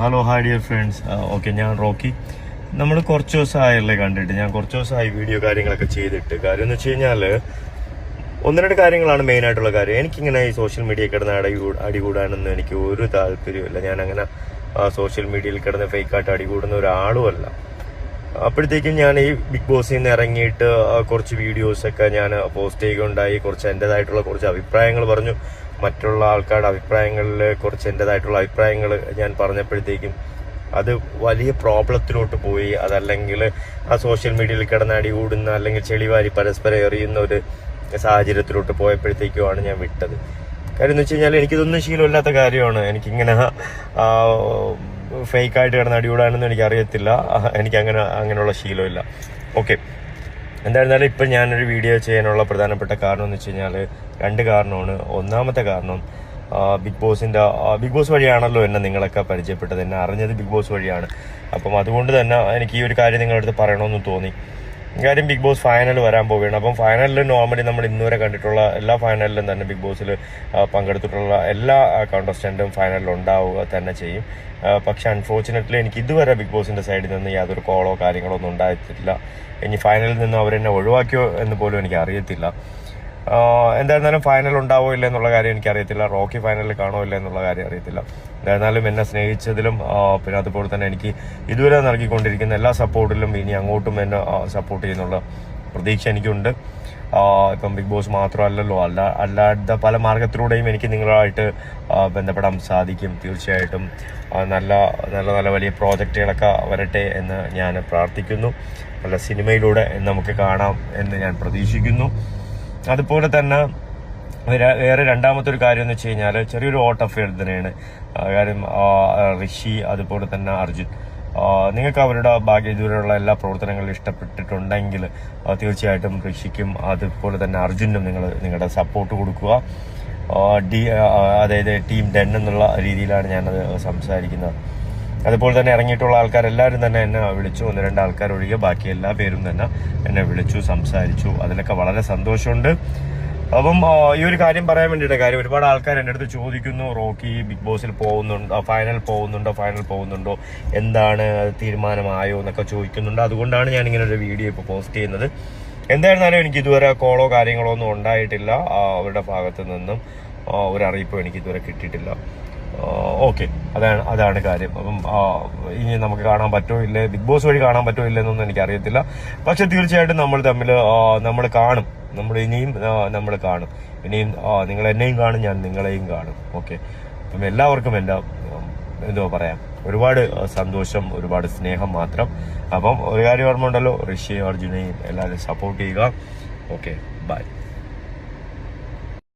Hello hi dear friends okay ഞാൻ Rocky. നമ്മൾ കുറച്ച് ദിവസമായല്ലേ കണ്ടിട്ട്. ഞാൻ കുറച്ച് ദിവസമായി വീഡിയോ കാര്യങ്ങളൊക്കെ ചെയ്തിട്ട്. കാര്യം എന്ന് വെച്ച് കഴിഞ്ഞാൽ ഒന്ന് രണ്ട് കാര്യങ്ങളാണ് മെയിൻ ആയിട്ടുള്ള കാര്യം. എനിക്കിങ്ങനെ ഈ സോഷ്യൽ മീഡിയ കിടന്ന് അടി അടികൂടാനൊന്നും എനിക്ക് ഒരു താല്പര്യമില്ല ഞാൻ അങ്ങനെ സോഷ്യൽ മീഡിയയിൽ കിടന്ന് ഫേക്കായിട്ട് അടികൂടുന്ന ഒരാളുമല്ല. അപ്പോഴത്തേക്കും ഞാൻ ഈ ബിഗ് ബോസിൽ നിന്ന് ഇറങ്ങിയിട്ട് കുറച്ച് വീഡിയോസ് ഒക്കെ ഞാൻ പോസ്റ്റ് ചെയ്യുകയുണ്ടായി. കുറച്ച് എന്റെതായിട്ടുള്ള കുറച്ച് അഭിപ്രായങ്ങൾ പറഞ്ഞു. മറ്റുള്ള ആൾക്കാരുടെ അഭിപ്രായങ്ങളിൽ കുറച്ച് എന്റെതായിട്ടുള്ള അഭിപ്രായങ്ങൾ ഞാൻ പറഞ്ഞപ്പോഴത്തേക്കും അത് വലിയ പ്രോബ്ലത്തിലോട്ട് പോയി. അതല്ലെങ്കിൽ ആ സോഷ്യൽ മീഡിയയിൽ കിടന്ന് അടികൂടുന്ന അല്ലെങ്കിൽ ചെളിവാരി പരസ്പരം എറിയുന്ന ഒരു സാഹചര്യത്തിലോട്ട് പോയപ്പോഴത്തേക്കുമാണ് ഞാൻ വിട്ടത്. കാര്യം എന്ന് വെച്ച് കഴിഞ്ഞാൽ എനിക്കിതൊന്നും ശീലമില്ലാത്ത കാര്യമാണ്. എനിക്കിങ്ങനെ ഫേക്ക് ആയിട്ട് കിടന്ന് അടികൂടാനൊന്നും എനിക്ക് അറിയത്തില്ല എനിക്ക് അങ്ങനെ അങ്ങനെയുള്ള ശീലമില്ല. ഓക്കെ എന്തായിരുന്നാലും ഇപ്പം ഞാനൊരു വീഡിയോ ചെയ്യാനുള്ള പ്രധാനപ്പെട്ട കാരണം എന്ന് വെച്ച് കഴിഞ്ഞാൽ രണ്ട് കാരണമാണ്. ഒന്നാമത്തെ കാരണം ബിഗ് ബോസിന്റെ ബിഗ് ബോസ് വഴിയാണല്ലോ എന്നെ നിങ്ങളൊക്കെ പരിചയപ്പെട്ടത്. എന്നെ അറിഞ്ഞത് ബിഗ് ബോസ് വഴിയാണ്. അപ്പം അതുകൊണ്ട് തന്നെ എനിക്ക് ഈ ഒരു കാര്യം നിങ്ങളുടെ അടുത്ത് പറയണമെന്ന് തോന്നി. കാര്യം ബിഗ് ബോസ് ഫൈനൽ വരാൻ പോവുകയാണ്. അപ്പം ഫൈനലിൽ നോർമലി നമ്മൾ ഇന്നുവരെ കണ്ടിട്ടുള്ള എല്ലാ ഫൈനലിലും തന്നെ ബിഗ് ബോസിൽ പങ്കെടുത്തിട്ടുള്ള എല്ലാ കോണ്ടസ്റ്റന്റും ഫൈനലിൽ ഉണ്ടാവുക തന്നെ ചെയ്യും. പക്ഷെ അൺഫോർച്ചുനേറ്റ്ലി എനിക്ക് ഇതുവരെ ബിഗ് ബോസിന്റെ സൈഡിൽ നിന്ന് യാതൊരു കോളോ കാര്യങ്ങളോ ഒന്നും ഉണ്ടായിട്ടില്ല. ഇനി ഫൈനലിൽ നിന്ന് അവരെന്നെ ഒഴിവാക്കിയോ എന്ന് പോലും എനിക്ക് അറിയത്തില്ല. എന്തായിരുന്നാലും ഫൈനൽ ഉണ്ടാവോ ഇല്ല എന്നുള്ള കാര്യം എനിക്ക് എനിക്കറിയത്തില്ല. റോക്കി ഫൈനലിൽ കാണോ ഇല്ല എന്നുള്ള കാര്യം അറിയത്തില്ല. എന്തായിരുന്നാലും എന്നെ സ്നേഹിച്ചതിലും പിന്നെ അതുപോലെ തന്നെ എനിക്ക് ഇതുവരെ നൽകിക്കൊണ്ടിരിക്കുന്ന എല്ലാ സപ്പോർട്ടിലും ഇനി അങ്ങോട്ടും എന്നെ സപ്പോർട്ട് ചെയ്യുന്നുള്ള പ്രതീക്ഷ എനിക്കുണ്ട്. ഇപ്പം ബിഗ് ബോസ് മാത്രമല്ലല്ലോ അല്ല അല്ലാത്ത പല മാർഗത്തിലൂടെയും എനിക്ക് നിങ്ങളായിട്ട് ബന്ധപ്പെടാൻ സാധിക്കും. തീർച്ചയായിട്ടും നല്ല നല്ല നല്ല വലിയ പ്രോജക്റ്റുകളൊക്കെ വരട്ടെ എന്ന് ഞാൻ പ്രാർത്ഥിക്കുന്നു. നല്ല സിനിമയിലൂടെ നമുക്ക് കാണാം എന്ന് ഞാൻ പ്രതീക്ഷിക്കുന്നു. അതുപോലെ തന്നെ വേറെ രണ്ടാമത്തെ ഒരു കാര്യം എന്ന് വെച്ച് കഴിഞ്ഞാൽ ചെറിയൊരു ഓട്ട് ആ, കാര്യം ഋഷി അതുപോലെ തന്നെ അർജുൻ. നിങ്ങൾക്ക് അവരുടെ ഭാഗ്യ ഇതുവരെയുള്ള എല്ലാ പ്രവർത്തനങ്ങളും ഇഷ്ടപ്പെട്ടിട്ടുണ്ടെങ്കിൽ തീർച്ചയായിട്ടും ഋഷിക്കും അതുപോലെ തന്നെ അർജുനും നിങ്ങൾ നിങ്ങളുടെ സപ്പോർട്ട് കൊടുക്കുക. ഡി അതായത് ടീം ഡെൻ എന്നുള്ള രീതിയിലാണ് ഞാനത് സംസാരിക്കുന്നത്. അതുപോലെ തന്നെ ഇറങ്ങിയിട്ടുള്ള ആൾക്കാരെല്ലാവരും തന്നെ എന്നെ വിളിച്ചു. ഒന്ന് രണ്ട് ആൾക്കാർ ഒഴികെ ബാക്കി എല്ലാ പേരും തന്നെ എന്നെ വിളിച്ചു സംസാരിച്ചു. അതിലൊക്കെ വളരെ സന്തോഷമുണ്ട്. അപ്പം ഈ ഒരു കാര്യം പറയാൻ വേണ്ടിയിട്ട് കാര്യം. ഒരുപാട് ആൾക്കാർ എന്റെ അടുത്ത് ചോദിക്കുന്നു റോക്കി ബിഗ് ബോസിൽ പോകുന്നുണ്ടോ ഫൈനൽ പോകുന്നുണ്ടോ ഫൈനൽ പോകുന്നുണ്ടോ എന്താണ് തീരുമാനമായോ എന്നൊക്കെ ചോദിക്കുന്നുണ്ട്. അതുകൊണ്ടാണ് ഞാൻ ഇങ്ങനെ ഒരു വീഡിയോ ഇപ്പോൾ പോസ്റ്റ് ചെയ്യുന്നത്. എന്തായിരുന്നാലും എനിക്ക് ഇതുവരെ കോളോ കാര്യങ്ങളോ ഒന്നും ഉണ്ടായിട്ടില്ല. അവരുടെ ഭാഗത്തു നിന്നും ഒരു എനിക്ക് ഇതുവരെ കിട്ടിയിട്ടില്ല. ഓക്കെ. അതാണ് അതാണ് കാര്യം. അപ്പം ഇനി നമുക്ക് കാണാൻ പറ്റുമോ ഇല്ലേ? ബിഗ് ബോസ് വഴി കാണാൻ പറ്റുമോ ഇല്ലെന്നൊന്നും എനിക്ക് അറിയത്തില്ല പക്ഷെ തീർച്ചയായിട്ടും നമ്മൾ തമ്മിൽ നമ്മൾ കാണും. നമ്മൾ ഇനിയും നമ്മൾ കാണും. ഇനിയും നിങ്ങൾ എന്നെയും കാണും ഞാൻ നിങ്ങളെയും കാണും. ഓക്കെ. അപ്പം എല്ലാവർക്കും ഉം, എന്തോ പറയാം. ഒരുപാട് സന്തോഷം ഒരുപാട് സ്നേഹം മാത്രം. അപ്പം ഒരു കാര്യം ഓർമ്മ ഉണ്ടല്ലോ ഋഷിയും അർജുനെയും എല്ലാവരും സപ്പോർട്ട് ചെയ്യുക. ഓക്കെ. ബൈ